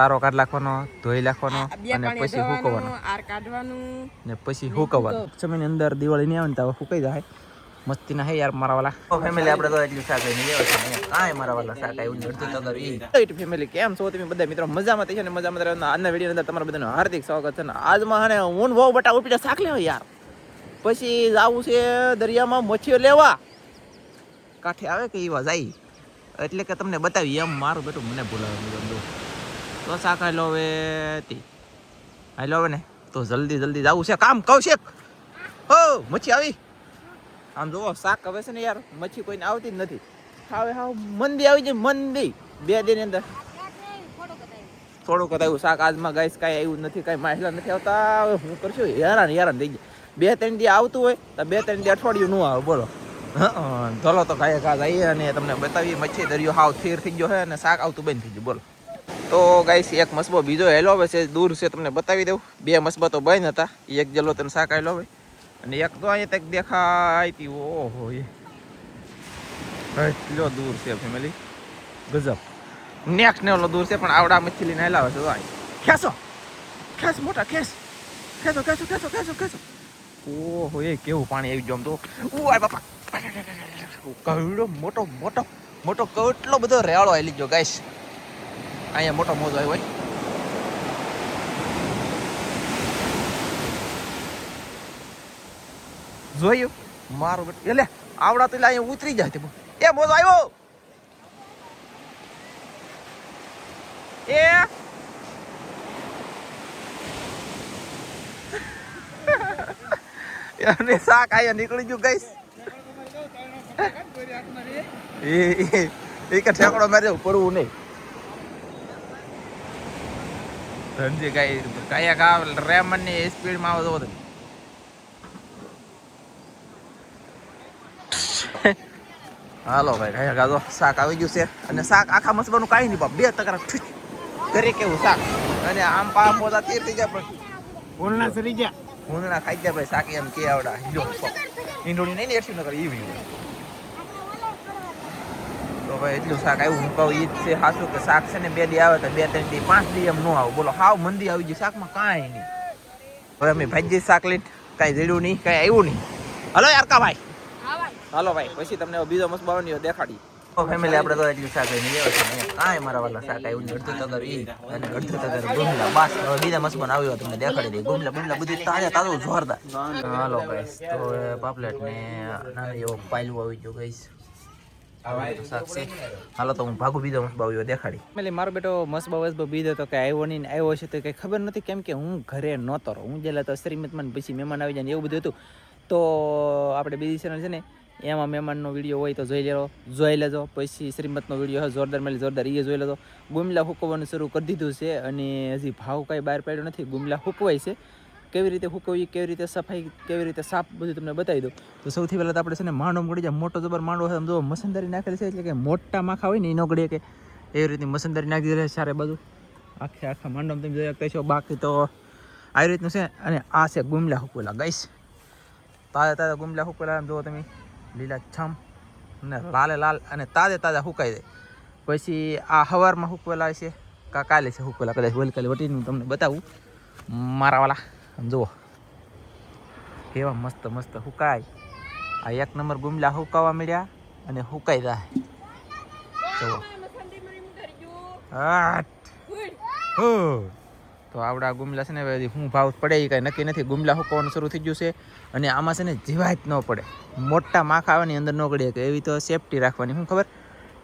સારો કાઢ નાખવાનો ધોઈ નાખવાનો અને પછી હુકવાનો આર કાઢવાનું. ને પછી હુકવવાનું. સમયની અંદર દિવાળી નહીં આવે ને તો હુકાઈ જાય. મસ્તી ના હે યાર મારા વાલા. ફેમિલી આપણે તો એટલી શાક લઈને લેવા કાંઈ મારા વાલા શાક આવ્યું અડધું તગર ઈ. ફેમિલી કેમ છો તમે બધા? મિત્રો મજામાં થઈ છે ને? મજામાં રહેવાના આજના વીડિયો અંદર તમારા બધાનું હાર્દિક સ્વાગત છે ને? આજમાં હે ને હું બહુ બટા ઉપીને શાક લેવા યાર. પછી જાવું છે દરિયામાં મચ્છીઓ લેવા. કાંઠે આવે કે એવા જાય એટલે કે તમને બતાવી એમ મારું બેટું મને બોલાવે તો શાક હાલો હવે તી? હાલો હવે ને? તો જલ્દી જલ્દી જવું છે. કામ કહું છે ઓ મચ્છી આવી. આમ જુઓ, શાક હવે છે ને યાર, મચ્છી કોઈને આવતી જ નથી. હવે, હાવ મંદી આવી જાય મંદી બે. દિન અંદર. થોડુંક આવ્યું શાક આજમાં ગાઈસ કાંઈ આવ્યું નથી, કાંઈ માહિલા નથી આવતા. હવે હું કરશું? હેરાન હેરાન થઈ ગયા. બે, ત્રણ દી આવતું હોય, તો બે, ત્રણ દી અઠવાડિયું ન આવે, બોલો. ચલો તો કાંઈ કાં જઈએ અને તમને બતાવીએ. મચ્છી દરિયો હાવ થીર થઈ ગયો છે અને શાક આવતું બંધ થઈ ગયું, બોલો. તો ગાઈસ એક મસબો બીજો હેલો હવે છે, દૂર છે, તમને બતાવી દઉં. બે મસબા તો બંધ હતા, એક જલો તને શાક હેલો હવે અને એક તો અહીંયા તક દેખાય તી હો એટલો દૂર છે ફેમિલી ગજબ. નેક્સ્ટ ને ઓલો દૂર છે, પણ આવડા મચ્છી લઈને હેલાવે છે, ભાઈ. ખેંચો. ખેંચ, મોટા, ખેંચ. ખેંચો ખેંચો ખેંચો ખેંચો ખેંચો. ઓહો, એ કેવું પાણી આવી ગયું તો. ઉઆય બાપા. કવડો મોટો મોટો મોટો કેટલો બધો રેવાળો આવી ગયો ગાઈસ અહીંયા મોટો મોજો આવ્યો હોય. જોયું? મારું બેટ એટલે આવડા તો એટલે અહીંયા ઉતરી જાય તે એ મોજો આવ્યો! એ! એમને શાક આયા નીકળી ગયું ગઈશ એ એ કે ઠેકડો મારે પડવું નહીં. કઈ કા રેમનની સ્પીડમાં આવો હાલો ભાઈ કયા કા શાક આવી ગયું છે. અને શાક આખા મસબાનું કાંઈ નહીં બાપ. બે તકરા ઠીક. કેવું શાક? અને આમ પામ બોલા તીર થઈ જાય પણ. ભૂલના સરી ગયા. ભૂંગળા ખાઈ ગયા ભાઈ શાક એમ કે આવડા. જો ઈંડોળી નહીં ને એસી નગર ઈ ભાઈ એટલું શાક આવ્યું. કહું, ઈ જ છે હાસું કે શાક છે ને બે દી આવે તો બે ત્રણ દી, પાંચ દી એમ ન આવું. બોલો, હાવ મંદી આવી ગઈ. શાકમાં કાંઈ નહીં. હવે અમે ભાજી શાક લીટ કાંઈ જડ્યું નહીં, કાંઈ આવ્યું નહીં. હલો યાર કા ભાઈ. હાલો ભાઈ, પછી તમને બીજો મસ્ત બાવની દેખાડી. ફેમિલી આપણે કાંઈ મારા વાલા શાક આવ્યું અડધું તગર ઈ અને અડધું તગર ગુમલા. બસ, હવે બીજા મસ્બન આવ્યો તમને દેખાડી દઈ ગુમલા ગુમલા બધું તાજા તાજું, જોરદાર. હાલો ગાઈસ પાપલેટ ને એવો પાયલું આવી ગયો, ગાઈસ. હાલો તો હું ભાગુ બીજો મસ્ત બાવ્યો દેખાડી. એટલે મારો બેટો મસબા વસબા બીજો તો કે આવ્યો નહીં આવ્યો છે તો કઈ ખબર નથી કેમ કે હું ઘરે નહોતો રહું હું જેલા તો શ્રીમતમાં પછી મહેમાન આવી જાય ને એવું બધું હતું. તો આપણે બીજી ચેનલ છે ને એમાં મહેમાનનો વીડિયો હોય તો જોઈ લેજો જોઈ લેજો. પછી શ્રીમતનો વીડિયો હોય જોરદાર મેલી જોરદાર એ જોઈ લેજો. ગુમલા હુકવવાનું શરૂ કરી દીધું છે અને હજી ભાવ કાંઈ બહાર પાડ્યો નથી. ગુમલા હુકવાય છે. કેવી રીતે હુકવી, કેવી રીતે સફાઈ, કેવી રીતે સાફ, બધું તમને બતાવી દઉં. તો સૌથી પહેલાં તો આપણે છે ને માંડો મળી જાય મોટો જબર માંડો હોય જો મસંદારી નાખેલી છે, એટલે કે મોટા માખા હોય ને એ નોગડીએ કે એવી રીતની મસંદારી નાખી દીધી સારે બધું આખે આખા માંડોમાં તમે જોઈ શકતા છો, બાકી તો આવી રીતનું છે અને આ છે ગુમલા હુકવેલા. ગઈશ તાજા તાજા ગુમલા હુકવેલા જુઓ તમે, લીલા છમ અને લાલે લાલ અને તાજે તાજા હુકાઈ જાય. પછી આ હવારમાં હુકવેલા છે કાલે છે હુકવેલા? કદાચ વલકાલે વટીનું તમને બતાવું. મારા વાલા. જુઓ. કેવા મસ્ત મસ્ત હુકાય. આ એક નંબર ગુમલા હુકાવા મળ્યા અને હુકાઈ જાય. જુઓ. તો આવડા ગુમલા છે ને હું ભાવ પડે એ કાંઈ નક્કી નથી. ગુમલા હુકવાનું શરૂ થઈ ગયું છે અને આમાં છે ને જીવાય જ ન પડે. મોટા માખા આવે અંદર ન કે એવી તો સેફટી રાખવાની, શું ખબર?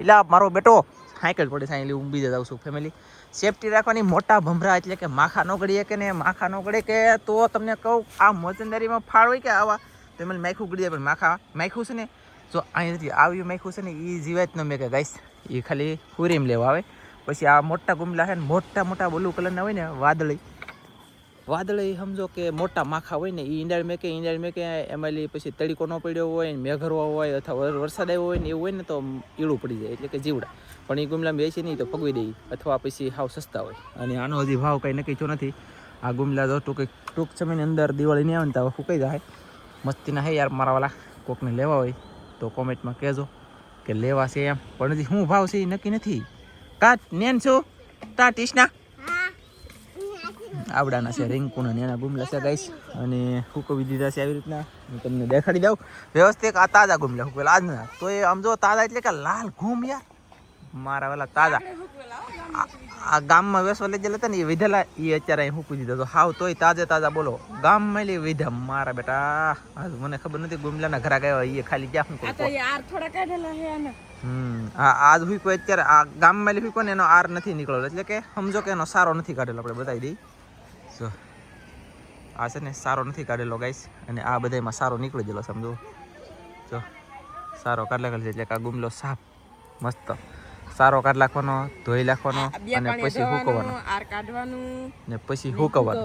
એટલે મારો બેટો. સાયકલ પડે સાયકલ હું બીજે જાઉં છું ફેમિલી સેફટી રાખવાની મોટા ભમરા એટલે કે માખા ન ગળીએ કે ને માખા ન ગળે કે તો તમને કહું, આ મોચંદારીમાં ફાળ હોય કે આવા, તો એમાં માખું ગળી જાય પણ માખા માખું છે ને, જો અહીંયાથી આવ્યું માખું છે ને એ જીવાય જ ન મેં કે ગાઈશ એ ખાલી હુરીમ લેવા આવે. પછી આ મોટા ગુમલા છે ને મોટા મોટા બ્લુ કલરના હોય ને, વાદળી. વાદળી સમજો કે મોટા માખા હોય ને એ ઈંડાળ મેકે ઈંડાળ મેકે, એમાં પછી તડીકો ન પડ્યો હોય ને, મેઘરવો હોય અથવા વરસાદ આવ્યો હોય ને, એવું હોય ને, તો ઈળું પડી જાય, એટલે કે જીવડા. પણ એ ગુમલા વેચી નહીં તો ફગવી દે અથવા પછી હાવ સસ્તા હોય. અને આનો હજી ભાવ કંઈ નક્કી થયો નથી. આ ગુમલા તો ટૂંક ટૂંક સમયની અંદર દિવાળી નહીં આવે ને, તો ફૂંકાઈ જાય. મસ્તીના હે યાર મારા વાલા કોકને લેવા હોય તો કોમેન્ટમાં કહેજો કે લેવા છે એમ. પણ હજી શું ભાવ છે એ નક્કી નથી. કાટ નેન છું તા ટીસના આવડાના છે રિંકુના ને એના ગુમલા છે ગાઈસ. અને હુકવી દીધા છે આવી રીતના. હું તમને દેખાડી દઉં. વ્યવસ્થિત આ તાજા ગુમલા હુકવેલા આજ ના. તો એ આમ જો તાજા એટલે કે લાલ ઘૂમ યાર. મારા વાલા તાજા. આ- ગામમાં વેસવા લઈ ગયેલા હતા ને એ વિધેલા એ અત્યારે અહીં હુકવી દીધા. તો હાવ તોય તાજે તાજા બોલો. ગામમાં લઈ વિધા. મારા બેટા આજ મને ખબર નથી ગુમલાના ઘરા ગયા એ ખાલી ક્યાં યાર થોડા કાઢેલા છે આજ હુઈ કોઈ અત્યારે આ ગામમાં હુઈ ને એનો આર નથી નીકળ્યો એટલે કે સમજો કે એનો સારો નથી કાઢેલો આપણે બતાવી દઈ જો. આ છે ને સારો નથી કાઢેલો ગાઈસ અને આ બધામાં સારો નીકળી ગયેલો સમજો જો. સારો કાઢ લાગેલો છે એટલે કે આ ગુમલો સાફ મસ્ત. સારો કાઢ નાખવાનો ધોઈ નાખવાનો અને પછી હુકવાનો. ધોવાનું આર કાઢવાનું ને પછી હુકવાનો.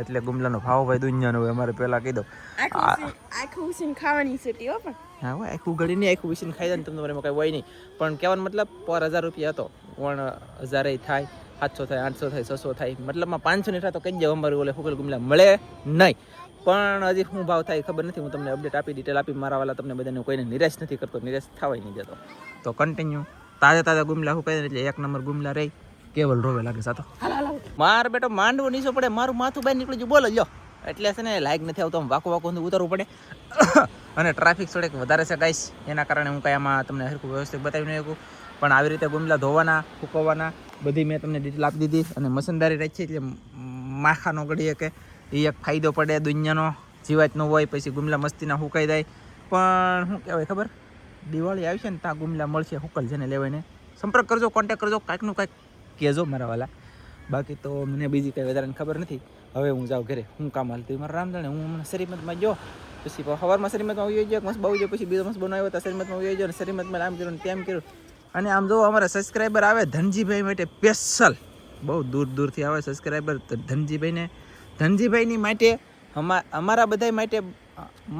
એટલે ગુમલાનો ભાવ ભાઈ દુનિયાનો હોય અમારે પહેલા કહી દો આખું ઉસીન- ખાવાની છે પણ. હા હોય આખું ઘડી નહીં આખું વિસીને ખાઈ ને તમને એમાં કઈ હોય નહીં. પણ કહેવાનો મતલબ પર હજાર રૂપિયા હતો. પણ હજારે થાય. સાતસો થાય આઠસો થાય છસો થાય. મતલબમાં પાંચસો ની તો કંઈ જાવ અમારું ઓલે હુકલ ગુમલા? મળે નહીં. પણ હજી શું ભાવ થાય ખબર નથી. હું તમને અપડેટ આપી ડિટેલ આપી. મારા વાલા તમને બધાને કોઈને નિરાશ નથી કરતો નિરાશ થવાય નહીં જતો. તો કન્ટિન્યુ તાજા તાજા ગુમલા હું એટલે એક નંબર ગુમલા રહી. કેવલ રોવે લાગે સાતો. માર બેટો માંડવો નીચો પડે મારું માથું બહાર નીકળી ગયું. બોલો લ્યો. એટલે છે ને લાઈક નથી આવતો વાકો વાકો ઉતરવું પડે. અને ટ્રાફિક થોડીક વધારે છે ગાઈશ એના કારણે હું કાંઈ આમાં તમને હરખું વ્યવસ્થિત બતાવી નહીં શકું. પણ આવી રીતે ગુમલા ધોવાના ફૂકવવાના બધી મેં તમને ડિટેલ આપી દીધી અને મશીનદારી રાખી એટલે માખા નો ગળી કે એ એક ફાયદો પડે દુનિયાનો, જીવાત ન હોય પછી ગુમલા મસ્તીના હુકાઈ જાય. પણ શું કહેવાય ખબર? દિવાળી આવશે ને ત્યાં ગુમલા મળશે હુકલ છે ને. લેવાઈને સંપર્ક કરજો કોન્ટેક કરજો કાંઈકનું કાંઈક કહેજો મારા વાલા. બાકી તો મને બીજી કંઈ વધારે ખબર નથી. હવે હું જાઉં ઘરે. હું કામ હાલતું મારા રામ જાણે હું હમણાં શરીમતમાં ગયો. પછી સવારમાં શરીમતમાં આવી ગયો મસ્ત બહુ ગયો, પછી બીજો મસ્ત બનાવ્યો હતા શરીમતમાં આવી ગયો શરીમતમાં આમ કર્યું તેમ કર્યું. અને આમ જો અમારા સબસ્ક્રાઈબર આવે ધનજીભાઈ માટે સ્પેશિયલ બહુ દૂર દૂરથી આવે સબસ્ક્રાઈબર ધનજીભાઈને ધનજીભાઈની માટે અમા અમારા બધા માટે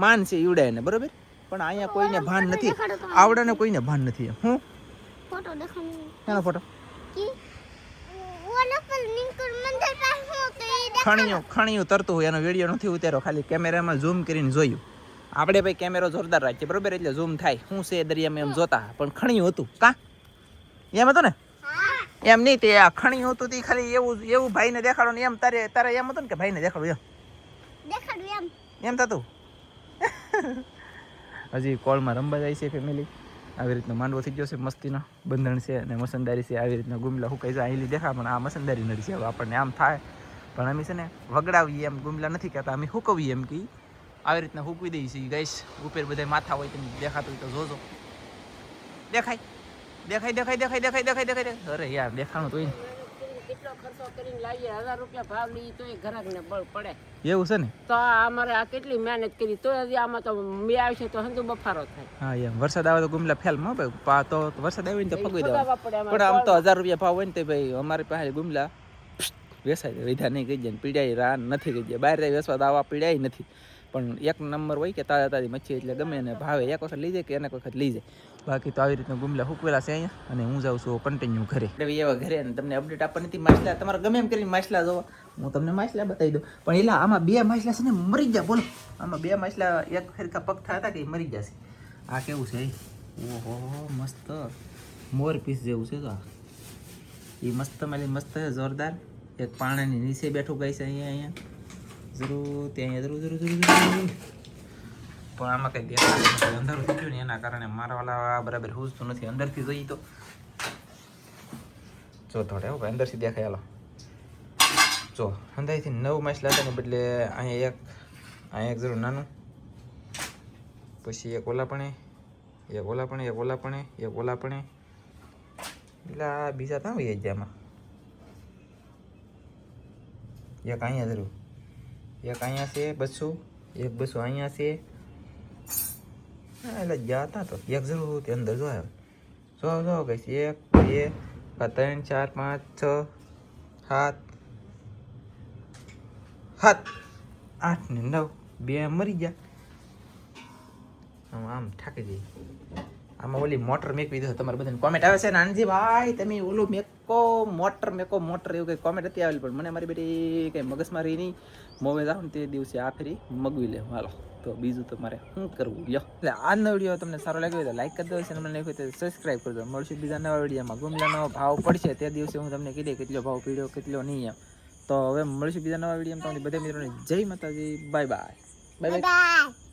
માન છે ઈવડાયને બરોબર? પણ અહીંયા કોઈને ભાન નથી. આવડાને કોઈને ભાન નથી. હું? ફોટો દેખાડો. ફોટો? ખણીયું ખણીયું તરતું હોય એનો વીડિયો નથી ઉતાર્યો. ખાલી કેમેરામાં ઝૂમ કરીને જોયું. આપણે ભાઈ કેમેરો જોરદાર રાખીએ બરોબર? એટલે ઝૂમ થાય. શું છે દરિયામાં એમ જોતા પણ ખણ્યું હતું. કા? એમ હતું ને? એમ નહીં તે આ ખણ્યું હતું તે ખાલી એવું એવું ભાઈને દેખાડો ને એમ તારે તારે એમ હતું ને કે ભાઈને દેખાડો એમ. દેખાડું એમ. એમ થતું? હજી કોલમાં રમવા જાય છે ફેમિલી આવી રીતનો માંડવો થઈ ગયો છે મસ્તીનો. બંધણ છે અને મસંદારી છે આવી રીતના ગુમલા હુકાઈ જાય અહીં દેખા પણ આ મસંદારી નડી છે આપણને આમ થાય. પણ અમે છે ને વગડાવીએ એમ ગુમલા નથી કહેતા અમે હુકવીએ એમ કે. આવી રીતના હૂકવી દઈએ છીએ ગાઈશ ઉપર બધા માથા હોય તમે દેખાતું હોય તો જોજો. દેખાય? દેખાય દેખાય દેખાય દેખાય દેખાય દેખાય અરે યાર દેખાણું તો કેટલો ખર્ચો કરીને લાવીએ હજાર રૂપિયા ભાવ લઈએ તો એ ગ્રાહકને પડે. એવું છે ને? તો અમારે આ કેટલી મહેનત કરી? તો હજી આમાં તો મે આવશે તો હંતુ બફારો થાય. તો ગુમલા ફેલ તો વરસાદ આવે ને તો ફગવી દેવા પણ આમ તો હજાર રૂપિયા ભાવ હોય ને તે ભાઈ અમારી પાસે ગુમલા વેસાય વિધા નહીં ગઈ જાય પીડાય રાન નથી ગઈ જાય બહાર વેસવા દાવા પીડાય નથી. પણ એક નંબર હોય કે તાજા તાજી મચ્છી એટલે ગમે એને ભાવે. એક વખત લઈ જાય કે એક વખત લઈ જાય બાકી તો આવી રીતના ગુમલા હુકવેલા છે અહીંયા અને હું જાઉં છું કન્ટિન્યુ ઘરે. એવા ઘરે અને તમને અપડેટ આપવાની હતી માછલા. તમારે ગમે એમ કરીને માછલા જોવા. હું તમને માછલા બતાવી દઉં. પણ એલા, આમાં બે માછલા છે ને મરી ગયા. બોલો. આમાં બે માછલા એક ફેરકા પગથા હતા કે મરી જશે આ કેવું છે? ઓહો, મસ્ત. મોર પીસ જેવું છે તો એ મસ્ત માલી મસ્ત, જોરદાર. એક પાણાની નીચે બેઠું ગઈ છે અહીંયા અહીંયા. જરૂર ત્યાં જરૂર જરૂર જરૂર જરૂર પણ આમાં કંઈ ગેસ અંદર ગયું ને એના કારણે મારા વાલા બરાબર હુજતું નથી, અંદરથી જોઈએ તો. જો થોડે એવું અંદરથી દેખાય, હાલો. જો, અંદરથી નવ માછલા હતા ને બદલે અહીંયા એક અહીંયા એક જરૂર નાનું, પછી એક ઓલા પણ, એક ઓલા પણ, એક ઓલા પણ, એક ઓલા પણ. એટલે આ બીજા થાય વહી આમાં? એક અહીંયા જરૂર એક અહીંયા છે બસો એક બસો અહીંયા છે. એટલે ગયા હતા તો, એક જરૂર તે અંદર જો આવ્યો જો જો, કઈ એક, બે ત્રણ, ચાર, પાંચ, છ, સાત સાત, આઠ ને નવ, બે મરી ગયા. આમ આમ થાકી જઈ આમાં ઓલી મોટર મેકવી દીધો, તમારે બધાને કોમેન્ટ આવે છે નાનજી ભાઈ તમે ઓલું મેકો મોટર મેકો મોટર એવું કંઈ કોમેન્ટ હતી આવેલી, પણ મને મારી બેટી કંઈ મગજમારી નહીં. મોવે ને તે દિવસે આ ફેરી મગવી લે, હાલો. તો બીજું તો મારે શું કરવું? લ્યો. એટલે આજનો વીડિયો તમને સારો લાગ્યો હોય તો લાઈક કરી દો છે મને હોય તો સબસ્ક્રાઈબ કરી દો. મળશું બીજા નવા વિડીયોમાં. ગુમલાનો ભાવ પડશે તે દિવસે હું તમને કીધે કેટલો ભાવ પીડ્યો, કેટલો નહીં એમ. તો હવે મળીશું બીજા નવા વિડીયોમાં. તમને બધા મિત્રોને. જય માતાજી. Bye bye bye bye